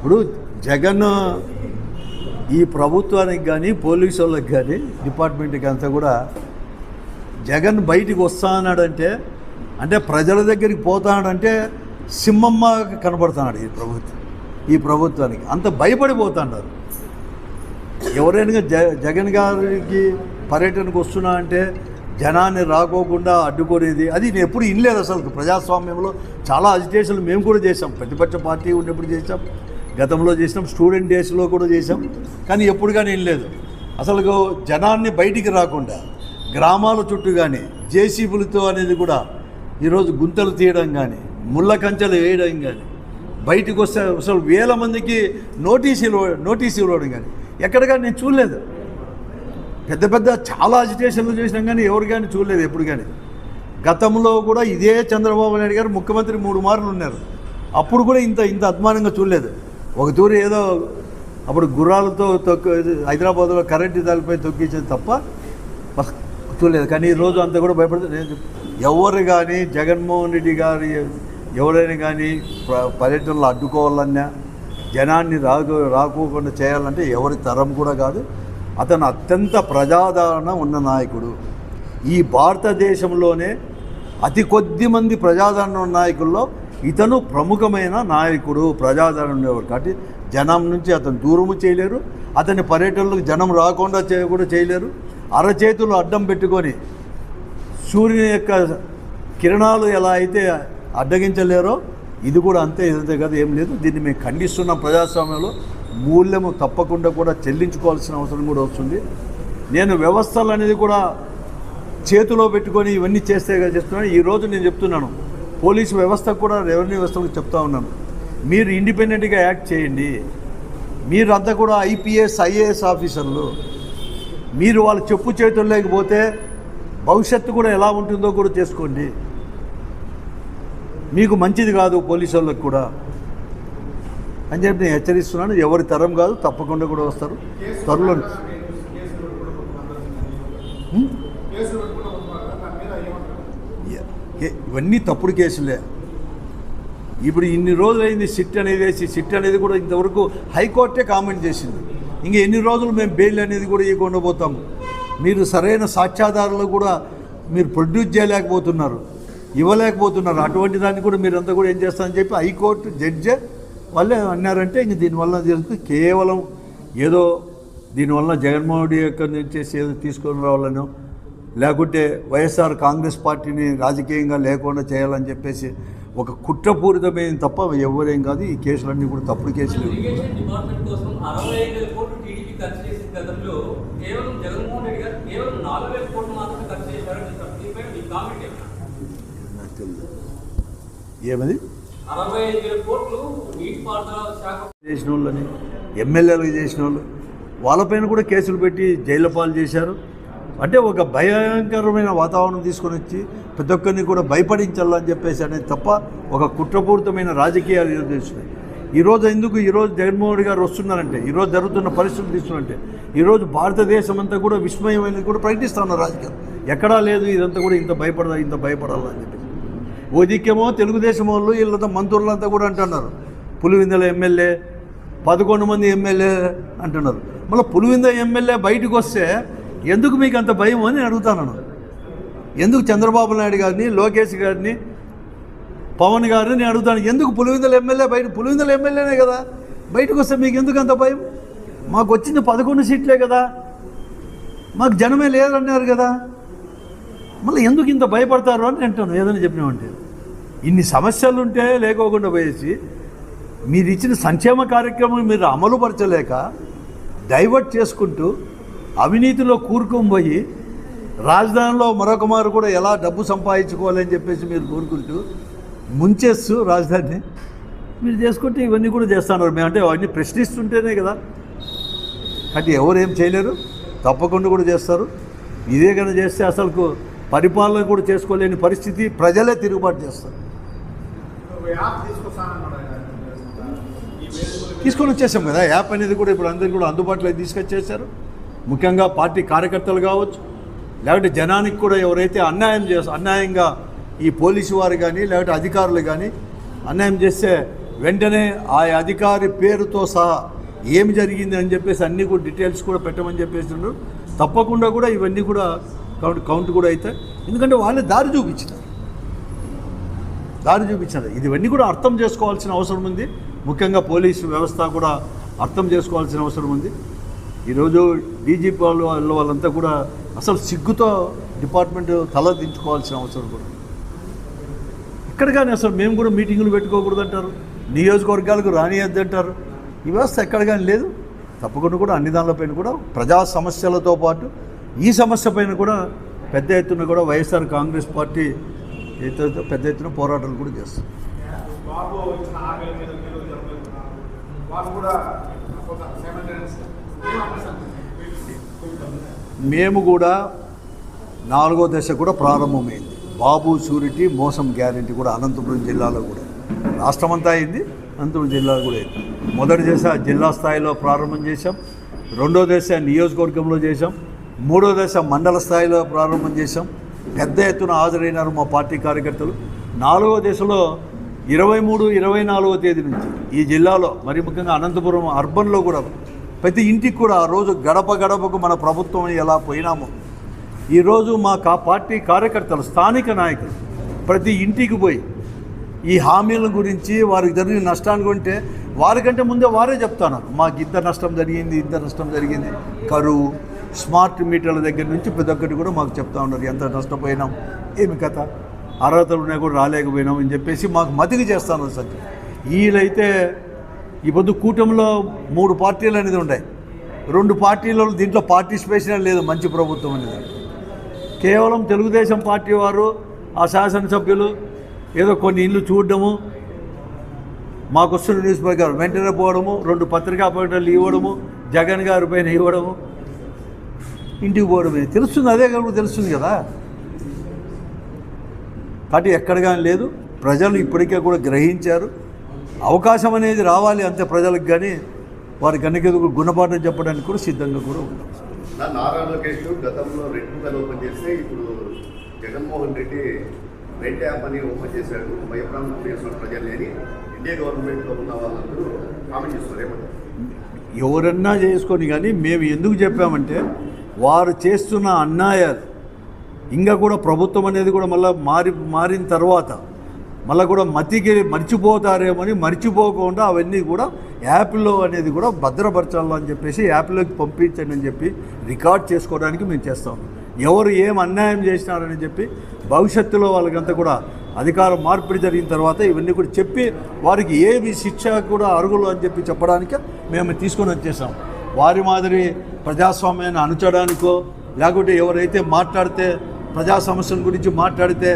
ఇప్పుడు జగన్ ఈ ప్రభుత్వానికి కానీ పోలీసు వాళ్ళకి కానీ డిపార్ట్మెంట్కి అంతా కూడా జగన్ బయటికి వస్తానాడంటే అంటే ప్రజల దగ్గరికి పోతాడంటే సింహమ్మ కనబడుతున్నాడు ఈ ప్రభుత్వం ఈ ప్రభుత్వానికి. అంత భయపడిపోతున్నారు ఎవరైనా జ జగన్ గారికి పర్యటనకు వస్తున్నా అంటే జనాన్ని రాకోకుండా అడ్డుకునేది అది నేను ఎప్పుడు ఇనలేదు అసలు ప్రజాస్వామ్యంలో. చాలా అజిటేషన్లు మేము కూడా చేసాం ప్రతిపక్ష పార్టీ ఉన్నప్పుడు చేసాం గతంలో చేసినాం స్టూడెంట్ డేస్లో కూడా చేసాం కానీ ఎప్పుడు కానీ వినలేదు అసలు జనాన్ని బయటికి రాకుండా గ్రామాల చుట్టూ కానీ జేసీబులతో అనేది కూడా ఈరోజు గుంతలు తీయడం కానీ ముళ్ళ కంచెలు వేయడం కానీ బయటకు వస్తే అసలు వేల మందికి నోటీసులు నోటీసులు ఇవ్వడం కానీ ఎక్కడ కానీ నేను చూడలేదు. పెద్ద పెద్ద చాలా అజిటేషన్లు చేసినాం కానీ ఎవరు కానీ చూడలేదు ఎప్పుడు కానీ. గతంలో కూడా ఇదే చంద్రబాబు నాయుడు గారు ముఖ్యమంత్రి మూడు మార్లు ఉన్నారు. అప్పుడు కూడా ఇంత ఇంత అద్మానంగా చూడలేదు. ఒక తూరి ఏదో అప్పుడు గుర్రాలతో తొక్కు హైదరాబాద్లో కరెంటు దానిపై తొక్కించేది తప్ప చూడలేదు కానీ ఈ రోజు అంతా కూడా భయపడుతుంది నేను ఎవరు కానీ జగన్మోహన్ రెడ్డి గారి ఎవరైనా కానీ పర్యటనలు అడ్డుకోవాలన్నా జనాన్ని రాకు రాకోకుండా చేయాలంటే ఎవరి తరం కూడా కాదు. అతను అత్యంత ప్రజాదరణ ఉన్న నాయకుడు. ఈ భారతదేశంలోనే అతి కొద్ది మంది ప్రజాదరణ నాయకుల్లో ఇతను ప్రముఖమైన నాయకుడు ప్రజాదరణ ఉండేవాడు కాబట్టి జనం నుంచి అతను దూరము చేయలేరు. అతని పర్యటనలకు జనం రాకుండా చేయ కూడా చేయలేరు. అరచేతులు అడ్డం పెట్టుకొని సూర్యుని యొక్క కిరణాలు ఎలా అయితే అడ్డగించలేరో ఇది కూడా అంతే ఇదంతే కదా ఏం లేదు. దీన్ని మేము ఖండిస్తున్నాం ప్రజాస్వామ్యంలో. మూల్యము తప్పకుండా కూడా చెల్లించుకోవాల్సిన అవసరం కూడా వస్తుంది. నేను వ్యవస్థలు అనేది కూడా చేతిలో పెట్టుకొని ఇవన్నీ చేస్తే కదా చెప్తున్నాను ఈరోజు నేను చెప్తున్నాను. పోలీసు వ్యవస్థకు కూడా రెవెన్యూ వ్యవస్థకు చెప్తా ఉన్నాను. మీరు ఇండిపెండెంట్గా యాక్ట్ చేయండి. మీరంతా కూడా ఐపీఎస్ ఐఏఎస్ ఆఫీసర్లు. మీరు వాళ్ళ చెప్పు చేతులు లేకపోతే భవిష్యత్తు కూడా ఎలా ఉంటుందో కూడా చేసుకోండి. మీకు మంచిది కాదు పోలీసు వాళ్ళకి కూడా. అని చెప్పి నేను హెచ్చరిస్తున్నాను. ఎవరి తరం కాదు తప్పకుండా కూడా వస్తారు. త్వరలో ఇవన్నీ తప్పుడు కేసులే. ఇప్పుడు ఇన్ని రోజులైంది సిట్ అనేది వేసి సిట్ అనేది కూడా ఇంతవరకు హైకోర్టే కామెంట్ చేసింది. ఇంక ఎన్ని రోజులు మేము బెయిల్ అనేది కూడా ఇవ్వకుండా పోతాము. మీరు సరైన సాక్ష్యాధారాలు కూడా మీరు ప్రొడ్యూస్ చేయలేకపోతున్నారు ఇవ్వలేకపోతున్నారు. అటువంటి దాన్ని కూడా మీరంతా కూడా ఏం చేస్తారని చెప్పి హైకోర్టు జడ్జి వాళ్ళే అన్నారంటే ఇంక దీనివల్ల జరుగుతుంది. కేవలం ఏదో దీనివల్ల జగన్మోహన్ రెడ్డి యొక్క నుంచి ఏదో తీసుకొని రావాలనో లేకుంటే వైఎస్ఆర్ కాంగ్రెస్ పార్టీని రాజకీయంగా లేకుండా చేయాలని చెప్పేసి ఒక కుట్రపూరితమైన తప్ప ఎవరేం కాదు ఈ కేసులన్నీ కూడా తప్పుడు కేసులు. ఏమది? చేసిన వాళ్ళని ఎమ్మెల్యేలకు చేసిన వాళ్ళు వాళ్ళపైన కూడా కేసులు పెట్టి జైలు పాలు చేశారు. అంటే ఒక భయంకరమైన వాతావరణం తీసుకొని వచ్చి ప్రతి ఒక్కరిని కూడా భయపడించాలని చెప్పేసి అనేది తప్ప ఒక కుట్రపూరితమైన రాజకీయాలు ఈరోజు చేస్తున్నాయి. ఈరోజు ఎందుకు? ఈరోజు జగన్మోహన్ రెడ్డి గారు వస్తున్నారంటే ఈరోజు జరుగుతున్న పరిస్థితులు తీసుకున్నారంటే ఈరోజు భారతదేశం అంతా కూడా విస్మయమైనది కూడా ప్రకటిస్తా ఉన్నారు రాజకీయాలు. ఎక్కడా లేదు ఇదంతా కూడా ఇంత భయపడదా ఇంత భయపడాలని చెప్పేసి. ఓ దిక్కేమో తెలుగుదేశం వాళ్ళు వీళ్ళంతా మంత్రులంతా కూడా అంటున్నారు. పులివిందల ఎమ్మెల్యే పదకొండు మంది ఎమ్మెల్యే అంటున్నారు. మళ్ళీ పులివింద ఎమ్మెల్యే బయటకు వస్తే ఎందుకు మీకు అంత భయం అని అడుగుతాను ఎందుకు చంద్రబాబు నాయుడు గారిని లోకేష్ గారిని పవన్ గారిని నేను అడుగుతాను. ఎందుకు పులివిందల ఎమ్మెల్యే బయట పులివిందల ఎమ్మెల్యేనే కదా? బయటకు వస్తే మీకు ఎందుకు అంత భయం? మాకు వచ్చింది పదకొండు సీట్లే కదా. మాకు జనమే లేదన్నారు కదా. మళ్ళీ ఎందుకు ఇంత భయపడతారు అని అంటాను. ఏదైనా చెప్పినామంటే ఇన్ని సమస్యలు ఉంటే లేకోకుండా పోయేసి మీరు ఇచ్చిన సంక్షేమ కార్యక్రమం మీరు అమలుపరచలేక డైవర్ట్ చేసుకుంటూ అవినీతిలో కూరుకుపోయి పోయి రాజధానిలో మరొక మారు కూడా ఎలా డబ్బు సంపాదించుకోవాలని చెప్పేసి మీరు కోరుకుంటూ ముంచేస్తూ రాజధానిని మీరు చేసుకుంటే ఇవన్నీ కూడా చేస్తున్నారు మేము అంటే అవన్నీ ప్రశ్నిస్తుంటేనే కదా. అంటే ఎవరేం ఏం చేయలేరు. తప్పకుండా కూడా చేస్తారు. ఇదే కనుక చేస్తే అసలు పరిపాలన కూడా చేసుకోలేని పరిస్థితి ప్రజలే తిరుగుబాటు చేస్తారు. తీసుకొని వచ్చేసాం కదా. యాప్ అనేది కూడా ఇప్పుడు అందరికీ కూడా అందుబాటులో తీసుకొచ్చేసారు. ముఖ్యంగా పార్టీ కార్యకర్తలు కావచ్చు లేకపోతే జనానికి కూడా ఎవరైతే అన్యాయం చేస్తారు అన్యాయంగా ఈ పోలీసు వారు కానీ లేకపోతే అధికారులు కానీ అన్యాయం చేస్తే వెంటనే ఆ అధికారి పేరుతో సహా ఏమి జరిగింది అని చెప్పేసి అన్నీ కూడా డీటెయిల్స్ కూడా పెట్టమని చెప్పేసిండ్రు. తప్పకుండా కూడా ఇవన్నీ కూడా కౌంట్ కౌంట్ కూడా అవుతాయి ఎందుకంటే వాళ్ళే దారి చూపించినారు. దారి చూపించినారు. ఇది ఇవన్నీ కూడా అర్థం చేసుకోవాల్సిన అవసరం ఉంది. ముఖ్యంగా పోలీసు వ్యవస్థ కూడా అర్థం చేసుకోవాల్సిన అవసరం ఉంది. ఈరోజు డీజీపీ వాళ్ళు వాళ్ళ వాళ్ళంతా కూడా అసలు సిగ్గుతో డిపార్ట్మెంట్ తల దించుకోవాల్సిన అవసరం కూడా. ఇక్కడ కానీ అసలు మేము కూడా మీటింగులు పెట్టుకోకూడదు అంటారు నియోజకవర్గాలకు రానియద్దంటారు. ఈ వ్యవస్థ ఎక్కడ కానీ లేదు. తప్పకుండా కూడా అన్ని దానిలపైన కూడా ప్రజా సమస్యలతో పాటు ఈ సమస్య పైన కూడా పెద్ద ఎత్తున కూడా వైఎస్ఆర్ కాంగ్రెస్ పార్టీ ఏదైతే పెద్ద ఎత్తున పోరాటాలు కూడా చేస్తారు కూడా మేము కూడా నాలుగో దశ కూడా ప్రారంభమైంది. బాబు షూరిటీ మోసం గ్యారెంటీ కూడా అనంతపురం జిల్లాలో కూడా. రాష్ట్రం అంతా అయింది అనంతపురం జిల్లాలో కూడా అయింది. మొదటి దశ జిల్లా స్థాయిలో ప్రారంభం చేశాం. రెండో దశ నియోజకవర్గంలో చేశాం. మూడో దశ మండల స్థాయిలో ప్రారంభం చేశాం. పెద్ద ఎత్తున హాజరైనారు మా పార్టీ కార్యకర్తలు. నాలుగో దశలో ఇరవై మూడు ఇరవై నాలుగో తేదీ నుంచి ఈ జిల్లాలో మరి ముఖ్యంగా అనంతపురం అర్బన్లో కూడా ప్రతి ఇంటికి కూడా ఆ రోజు గడప గడపకు మన ప్రభుత్వం ఎలా పోయినామో. ఈరోజు మా కా పార్టీ కార్యకర్తలు స్థానిక నాయకులు ప్రతి ఇంటికి పోయి ఈ హామీల గురించి వారికి జరిగిన నష్టాన్ని కొంటే వారికంటే ముందే వారే చెప్తాను. మాకు ఇంత నష్టం జరిగింది ఇంత నష్టం జరిగింది. కరువు స్మార్ట్ మీటర్ల దగ్గర నుంచి ప్రతి ఒక్కటి కూడా మాకు చెప్తా ఉన్నారు. ఎంత నష్టపోయినాం? ఏమి కథ? అర్హతలు ఉన్నాయి కూడా రాలేకపోయినాం అని చెప్పేసి మాకు మతికి చేస్తాను సార్ వీళ్ళైతే ఈ పొద్దు కూటమిలో మూడు పార్టీలు అనేది ఉండే రెండు పార్టీలలో దీంట్లో పార్టిసిపేషన్ లేదు మంచి ప్రభుత్వం అనేది. కేవలం తెలుగుదేశం పార్టీ వారు ఆ శాసనసభ్యులు ఏదో కొన్ని ఇల్లు చూడడము మాకు వస్తున్న న్యూస్ పేపర్ వెంటనే పోవడము రెండు పత్రికా ప్రకటనలు ఇవ్వడము జగన్ గారి పైన ఇవ్వడము ఇంటికి పోవడమే. తెలుస్తుంది అదే కాబట్టి తెలుస్తుంది కదా. కాబట్టి ఎక్కడ కానీ లేదు. ప్రజలు ఇప్పటికే కూడా గ్రహించారు. అవకాశం అనేది రావాలి అంతే ప్రజలకు కానీ వారి కనుక గుణపాఠం చెప్పడానికి కూడా సిద్ధంగా కూడా ఉన్నాం. నా నారా లోకేష్ గతంలో రెడ్ బుక్ ఓపెన్ చేస్తే ఇప్పుడు జగన్మోహన్ రెడ్డి రెడ్ యాప్ అని ఓపెన్ చేశాడు. భయప్రాంతం ప్రజల్ని అని ఇండియా గవర్నమెంట్లో ఉన్న వాళ్ళందరూ కామెంట్ చేస్తున్నారు. ఏమంటారు? ఎవరన్నా చేసుకొని కానీ మేము ఎందుకు చెప్పామంటే వారు చేస్తున్న అన్యాయాలు ఇంకా కూడా ప్రభుత్వం అనేది కూడా మళ్ళీ మారి మారిన తర్వాత మళ్ళీ కూడా మతికి మర్చిపోతారేమని మర్చిపోకుండా అవన్నీ కూడా యాప్లో అనేది కూడా భద్రపరచాలని చెప్పేసి యాప్లోకి పంపించండి అని చెప్పి రికార్డ్ చేసుకోవడానికి మేము చేస్తాం. ఎవరు ఏం అన్యాయం చేసినారని చెప్పి భవిష్యత్తులో వాళ్ళకంతా కూడా అధికార మార్పిడి జరిగిన తర్వాత ఇవన్నీ కూడా చెప్పి వారికి ఏమి శిక్ష కూడా అరుగులు అని చెప్పి చెప్పడానికి మేము తీసుకొని వచ్చేసాం. వారి మాదిరి ప్రజాస్వామ్యాన్ని అణచడానికో లేకుంటే ఎవరైతే మాట్లాడితే ప్రజా సమస్యల గురించి మాట్లాడితే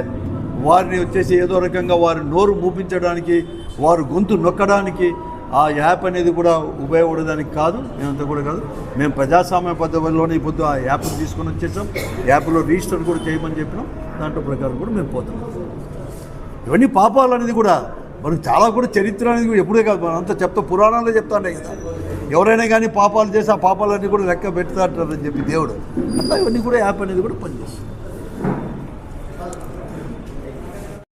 వారిని వచ్చేసి ఏదో రకంగా వారి నోరు మూపించడానికి వారు గొంతు నొక్కడానికి ఆ యాప్ అనేది కూడా ఉపయోగపడడానికి కాదు మేమంతా కూడా కాదు. మేము ప్రజాస్వామ్య పద్ధతిలోనే ఇప్పుడు ఆ యాప్ తీసుకొని వచ్చేసాం. యాప్లో రిజిస్టర్ కూడా చేయమని చెప్పినాం. దాంట్లో ప్రకారం కూడా మేము పోతాం. ఇవన్నీ పాపాలు అనేది కూడా మనకు చాలా కూడా చరిత్ర అనేది కూడా ఎప్పుడే కాదు. మనం అంతా చెప్తా పురాణాల్లో చెప్తానే కదా. ఎవరైనా కానీ పాపాలు చేసి ఆ పాపాలన్నీ కూడా లెక్క పెడతారని చెప్పి దేవుడు. అట్లా ఇవన్నీ కూడా యాప్ అనేది కూడా పనిచేస్తుంది.